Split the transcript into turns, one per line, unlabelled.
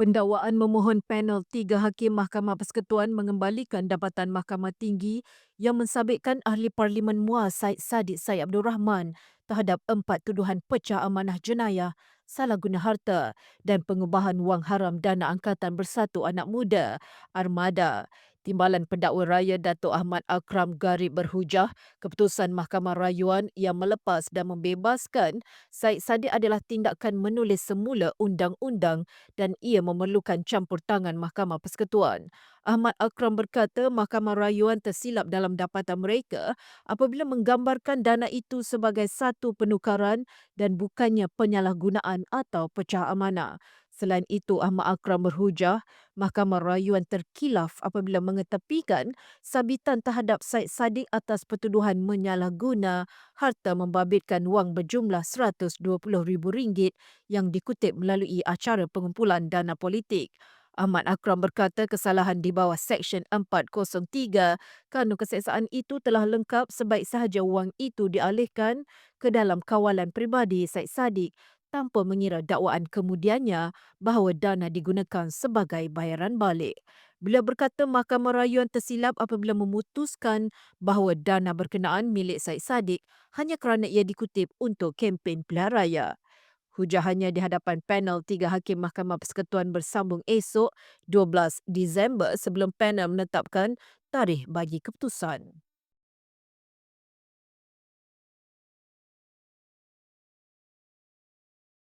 Pendakwaan memohon panel tiga hakim Mahkamah Persekutuan mengembalikan dapatan Mahkamah Tinggi yang mensabitkan Ahli Parlimen MUA Said Sadiq Said Abdul Rahman terhadap empat tuduhan pecah amanah jenayah, salah guna harta dan pengubahan wang haram dana Angkatan Bersatu Anak Muda, Armada. Timbalan Pendakwa Raya Datuk Ahmad Akram Garib berhujah keputusan Mahkamah Rayuan yang melepas dan membebaskan Said Sadiq adalah tindakan menulis semula undang-undang dan ia memerlukan campur tangan Mahkamah Persekutuan. Ahmad Akram berkata Mahkamah Rayuan tersilap dalam dapatan mereka apabila menggambarkan dana itu sebagai satu penukaran dan bukannya penyalahgunaan atau pecah amanah. Selain itu, Ahmad Akram berhujah Mahkamah Rayuan terkilaf apabila mengetepikan sabitan terhadap Said Sadiq atas pertuduhan menyalahguna harta membabitkan wang berjumlah RM120,000 yang dikutip melalui acara pengumpulan dana politik. Ahmad Akram berkata kesalahan di bawah Seksyen 403 Kanun Keseksaan itu telah lengkap sebaik sahaja wang itu dialihkan ke dalam kawalan peribadi Said Sadiq tanpa mengira dakwaan kemudiannya bahawa dana digunakan sebagai bayaran balik. Beliau berkata Mahkamah Rayuan tersilap apabila memutuskan bahawa dana berkenaan milik Said Sadiq hanya kerana ia dikutip untuk kempen pilihan raya. Hujahannya di hadapan panel tiga hakim Mahkamah Persekutuan bersambung esok 12 Disember sebelum panel menetapkan tarikh bagi keputusan.